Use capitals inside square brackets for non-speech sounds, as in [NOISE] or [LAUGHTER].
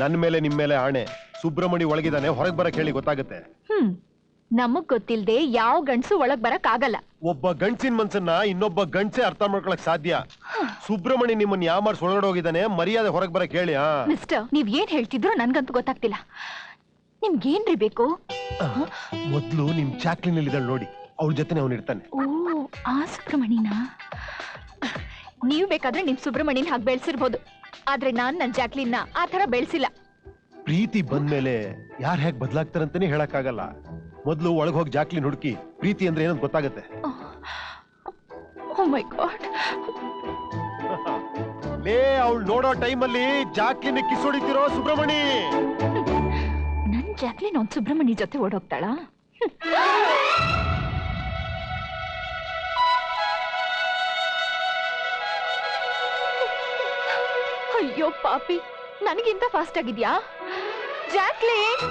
ನನ್ ಮೇಲೆ ನಿಮ್ ಮೇಲೆ ಆಣೆ. ಸುಬ್ರಹ್ಮಣಿ ಒಳಗಿದಾನೆ ಹೊರಗ್ ಬರಕ್ ಹೇಳಿ ಗೊತ್ತಾಗುತ್ತೆ. ಹ್ಮ್ ನಮಗ್ ಗೊತ್ತಿಲ್ದೆ ಯಾವ ಗಂಡ್ಸು ಒಳಗ್ ಬರಕ್ ಆಗಲ್ಲ. ಒಬ್ಬ ಗಂಡ್ಸಿನ ಮನ್ಸನ್ನ ಇನ್ನೊಬ್ಬ ಗಂಡ್ಸೆ ಅರ್ಥ ಮಾಡ್ಕೊಳಕ್ ಸಾಧ್ಯ. ಸುಬ್ರಹ್ಮಣಿ ನಿಮ್ಮನ್ನ ಯಾಮಾರ್ಸ್ ಒಳಗಡೆ ಹೋಗಿದ್ದಾನೆ ಮರ್ಯಾದೆ ಹೊರಗ್ ಬರಕ್ ಹೇಳಿ ಆ ಮಿಸ್ಟರ್ ನೀವ್ ಏನ್ ಹೇಳ್ತಿದ್ರು ನನ್ಗಂತೂ ಗೊತ್ತಾಗ್ತಿಲ್ಲ. ನಿಮ್ಗೇನ್ರಿ ಬೇಕು? ಮೊದ್ಲು ನಿಮ್ ಚಾಕ್ಲಿನಲ್ಲಿದ್ದಾಳೆ ನೋಡಿ ಅವ್ಳ ಜೊತೆ ಅವ್ನಿರ್ತಾನೆ ಓ ಆ ಸುಬ್ರಹ್ಮಣಿನ ನೀವ್ ಬೇಕಾದ್ರೆ ನಿಮ್ ಸುಬ್ರಹ್ಮಣ್ಯನ್ ಹಾಗೆ ಬೆಳೆಸಿರ್ಬೋದು. ಆದ್ರೆ ನಾನ್ ನನ್ ಜಾಕ್ಲಿನ್ನ ಆ ತರ ಬೆಳೆಸಿಲ್ಲ. ಪ್ರೀತಿ ಬಂದ್ಮೇಲೆ ಯಾರ್ ಹೇಗ್ ಬದ್ಲಾಗ್ತಾರಂತಾನೆ ಹೇಳಕ್ಕಾಗಲ್ಲ. ಮೊದ್ಲು ಒಳಗ್ ಹೋಗಿ ಜಾಕ್ಲಿನ್ ಹುಡುಕಿ ಪ್ರೀತಿ ಅಂದ್ರೆ ಏನಂತ ಗೊತ್ತಾಗತ್ತೆ. ಮೈ ಗಾಡ್ [LAUGHS] ಲೇ ಅವಳು ನೋಡೋ ಟೈಮಲ್ಲಿ ಜಾಕ್ಲಿನ್ ಕಿಸ್ ಹೊಡಿತಿರೋ ಸುಬ್ರಹ್ಮಣಿ ನನ್ ಜಾಕ್ಲಿನ್ ಒಂದ್ ಸುಬ್ರಹ್ಮಣ್ಯ ಜೊತೆ ಓಡೋಗ್ತಾಳ? [LAUGHS] ಅಯ್ಯೋ ಪಾಪಿ ನನಗಿಂತ ಫಾಸ್ಟ್ ಆಗಿದ್ಯಾ? ಜಾಕ್ಲಿನ್